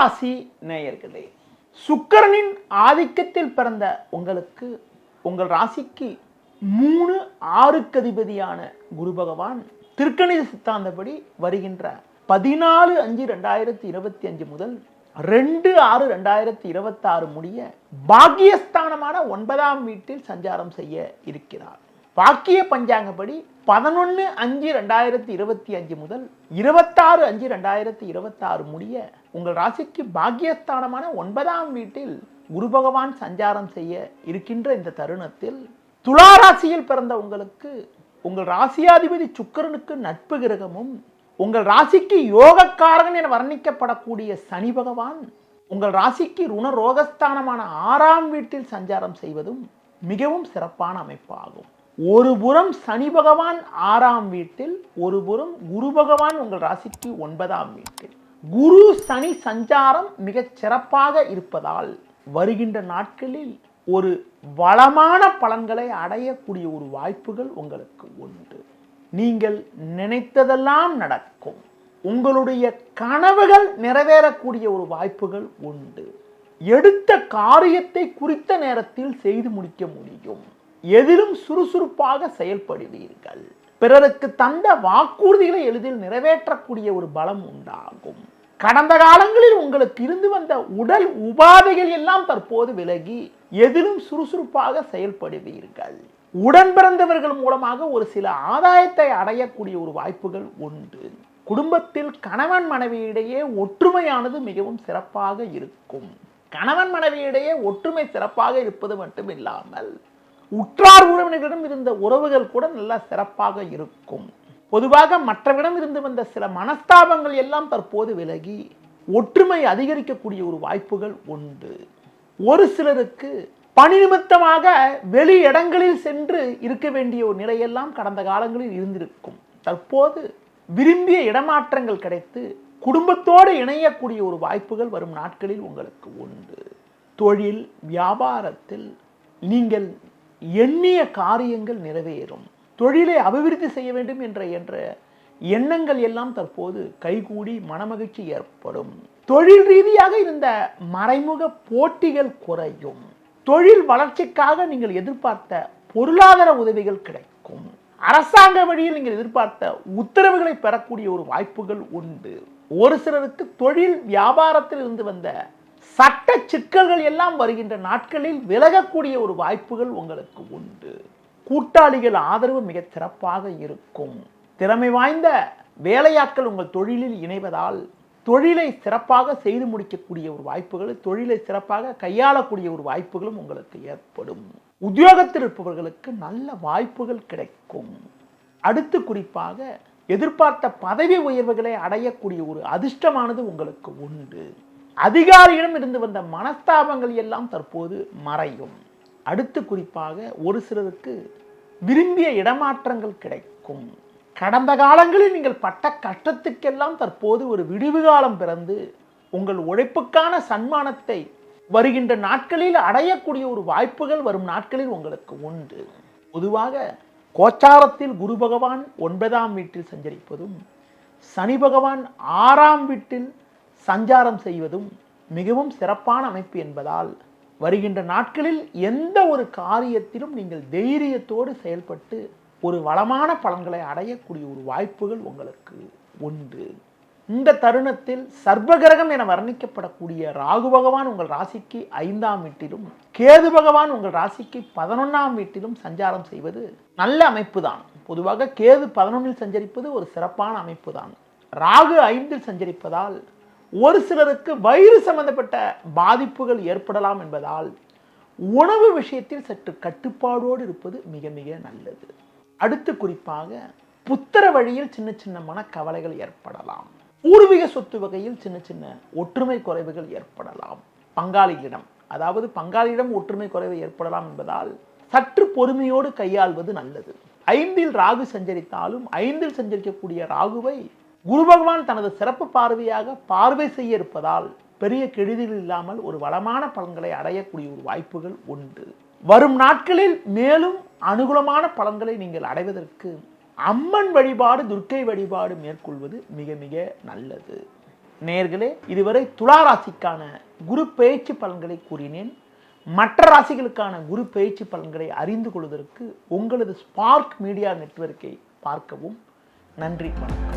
ராசி நேயர்களே சுக்கரனின் ஆதிக்கத்தில் பிறந்த உங்களுக்கு உங்கள் ராசிக்கு மூணு ஆறுக்கு அதிபதியான குரு பகவான் திருக்கணித சித்தாந்தப்படி வருகின்ற பதினாலு அஞ்சு ரெண்டாயிரத்தி இருபத்தி அஞ்சு முதல் ரெண்டு ஆறு ரெண்டாயிரத்தி இருபத்தாறு முடிய பாக்கியஸ்தானமான ஒன்பதாம் வீட்டில் சஞ்சாரம் செய்ய இருக்கிறார். வாக்கிய பஞ்சாங்கப்படி பதினொன்று அஞ்சு ரெண்டாயிரத்தி இருபத்தி அஞ்சு முதல் இருபத்தாறு அஞ்சு ரெண்டாயிரத்தி இருபத்தாறு முடிய உங்கள் ராசிக்கு பாக்கியஸ்தானமான ஒன்பதாம் வீட்டில் குரு பகவான் சஞ்சாரம் செய்ய இருக்கின்ற இந்த தருணத்தில் துலா ராசியில் பிறந்த உங்களுக்கு உங்கள் ராசியாதிபதி சுக்கிரனுக்கு நட்பு கிரகமும் உங்கள் ராசிக்கு யோகக்காரகன் என வர்ணிக்கப்படக்கூடிய சனி பகவான் உங்கள் ராசிக்கு ருண ரோகஸ்தானமான ஆறாம் வீட்டில் சஞ்சாரம் செய்வதும் மிகவும் சிறப்பான அமைப்பாகும். ஒரு புறம் சனி பகவான் ஆறாம் வீட்டில் ஒரு புறம் குரு பகவான் உங்கள் ராசிக்கு ஒன்பதாம் வீட்டில். குரு சனி சஞ்சாரம் மிகச் சிறப்பாக இருப்பதால் வருகின்ற நாட்களில் ஒரு வளமான பலன்களை அடையக்கூடிய ஒரு வாய்ப்புகள் உங்களுக்கு உண்டு. நீங்கள் நினைத்ததெல்லாம் நடக்கும். உங்களுடைய கனவுகள் நிறைவேறக்கூடிய ஒரு வாய்ப்புகள் உண்டு. எடுத்த காரியத்தை குறித்த நேரத்தில் செய்து முடிக்க முடியும். எதிலும் சுறுசுறுப்பாக செயல்படுவீர்கள். பிறருக்கு தந்த வாக்குறுதிகளை எளிதில் நிறைவேற்றக்கூடிய ஒரு பலம் உண்டாகும். கடந்த காலங்களில் உங்களுக்கு இருந்து வந்த உடல் உபாதைகள் எல்லாம் தற்போது விலகி எதிலும் சுறுசுறுப்பாக செயல்படுவீர்கள். உடன் பிறந்தவர்கள் மூலமாக ஒரு சில ஆதாயத்தை அடையக்கூடிய ஒரு வாய்ப்புகள் உண்டு. குடும்பத்தில் கணவன் மனைவியிடையே ஒற்றுமையானது மிகவும் சிறப்பாக இருக்கும். கணவன் மனைவியிடையே ஒற்றுமை சிறப்பாக இருப்பது மட்டும் இல்லாமல் உற்றார் உறவினர்களிடம் இருந்த உறவுகள் கூட நல்லா சிறப்பாக இருக்கும். பொதுவாக மற்றவரிடம் இருந்து வந்த சில மனஸ்தாபங்கள் எல்லாம் தற்போது விலகி ஒற்றுமை அதிகரிக்கக்கூடிய ஒரு வாய்ப்புகள் உண்டு. ஒரு சிலருக்கு பணி நிமித்தமாக வெளி இடங்களில் சென்று இருக்க வேண்டிய ஒரு நிலையெல்லாம் கடந்த காலங்களில் இருந்திருக்கும். தற்போது விரும்பிய இடமாற்றங்கள் கிடைத்து குடும்பத்தோடு இணையக்கூடிய ஒரு வாய்ப்புகள் வரும் நாட்களில் உங்களுக்கு உண்டு. தொழில் வியாபாரத்தில் நீங்கள் எண்ணிய காரியங்கள் நிறைவேறும். தொழிலை அபிவிருத்தி செய்ய வேண்டும் என்ற என்ற எண்ணங்கள் எல்லாம் தற்போது கைகூடி மனமகிழ்ச்சி ஏற்படும். தொழில் ரீதியாக இருந்த மறைமுக போட்டிகள் குறையும். தொழில் வளர்ச்சிக்காக நீங்கள் எதிர்பார்த்த பொருளாதார உதவிகள் கிடைக்கும். அரசாங்க வழியில் நீங்கள் எதிர்பார்த்த உத்தரவுகளை பெறக்கூடிய ஒரு வாய்ப்புகள் உண்டு. ஒரு சிலருக்கு தொழில் வியாபாரத்தில் இருந்து வந்த சட்ட சிக்கல்கள் எல்லாம் வருகின்ற நாட்களில் விலகக்கூடிய ஒரு வாய்ப்புகள் உங்களுக்கு உண்டு. கூட்டாளிகள் ஆதரவு மிக சிறப்பாக இருக்கும். திறமை வாய்ந்த வேலையாட்கள் உங்கள் தொழிலில் இணைவதால் தொழிலை சிறப்பாக செய்து முடிக்கக்கூடிய ஒரு வாய்ப்புகள் தொழிலை சிறப்பாக கையாளக்கூடிய ஒரு வாய்ப்புகளும் உங்களுக்கு ஏற்படும். உத்தியோகத்தில் இருப்பவர்களுக்கு நல்ல வாய்ப்புகள் கிடைக்கும். அடுத்து குறிப்பாக எதிர்பார்த்த பதவி உயர்வுகளை அடையக்கூடிய ஒரு அதிர்ஷ்டமானது உங்களுக்கு உண்டு. அதிகாரியிடம் இருந்து வந்த மனஸ்தாபங்கள் எல்லாம் தற்போது மறையும். அடுத்து குறிப்பாக ஒரு சிலருக்கு விரும்பிய இடமாற்றங்கள் கிடைக்கும். கடந்த காலங்களில் நீங்கள் பட்ட கஷ்டத்துக்கெல்லாம் தற்போது ஒரு விடிவு காலம் பிறந்து உங்கள் உழைப்புக்கான சன்மானத்தை வருகின்ற நாட்களில் அடையக்கூடிய ஒரு வாய்ப்புகள் வரும் நாட்களில் உங்களுக்கு உண்டு. பொதுவாக கோச்சாரத்தில் குரு பகவான் ஒன்பதாம் வீட்டில் சஞ்சரிப்பதும் சனி பகவான் ஆறாம் வீட்டில் சஞ்சாரம் செய்வதும் மிகவும் சிறப்பான அமைப்பு என்பதால் வருகின்ற நாட்களில் எந்த ஒரு காரியத்திலும் நீங்கள் தைரியத்தோடு செயல்பட்டு ஒரு வளமான பலன்களை அடையக்கூடிய ஒரு வாய்ப்புகள் உங்களுக்கு உண்டு. இந்த தருணத்தில் சர்வகிரகம் என வர்ணிக்கப்படக்கூடிய ராகு பகவான் உங்கள் ராசிக்கு ஐந்தாம் வீட்டிலும் கேது பகவான் உங்கள் ராசிக்கு பதினொன்றாம் வீட்டிலும் சஞ்சாரம் செய்வது நல்ல அமைப்பு தான் பொதுவாக கேது பதினொன்றில் சஞ்சரிப்பது ஒரு சிறப்பான அமைப்பு தான் ராகு ஐந்தில் சஞ்சரிப்பதால் ஒரு சிலருக்கு வயிறு சம்பந்தப்பட்ட பாதிப்புகள் ஏற்படலாம் என்பதால் உணவு விஷயத்தில் சற்று கட்டுப்பாடோடு இருப்பது மிக மிக நல்லது. அடுத்து குறிப்பாக புத்திர வழியில் சின்ன சின்ன மனக்கவலைகள் ஏற்படலாம். பூர்வீக சொத்து வகையில் சின்ன சின்ன ஒற்றுமை குறைவுகள் ஏற்படலாம். பங்காளியிடம் அதாவது பங்காளியிடம் ஒற்றுமை குறைவு ஏற்படலாம் என்பதால் சற்று பொறுமையோடு கையாள்வது நல்லது. ஐந்தில் ராகு சஞ்சரித்தாலும் ஐந்தில் சஞ்சரிக்கக்கூடிய ராகுவை குரு பகவான் தனது சிறப்பு பார்வையாக பார்வை செய்ய இருப்பதால் பெரிய கெடுதிகள் இல்லாமல் ஒரு வளமான பலன்களை அடையக்கூடிய ஒரு வாய்ப்புகள் உண்டு. வரும் நாட்களில் மேலும் அனுகூலமான பலன்களை நீங்கள் அடைவதற்கு அம்மன் வழிபாடு துர்க்கை வழிபாடு மேற்கொள்வது மிக மிக நல்லது. நேர்களே இதுவரை துலா ராசிக்கான குரு பேச்சு பலன்களை கூறினேன். மற்ற ராசிகளுக்கான குரு பேச்சு பலன்களை அறிந்து கொள்வதற்கு உங்களது ஸ்பார்க் மீடியா நெட்வொர்க்கை பார்க்கவும். நன்றி வணக்கம்.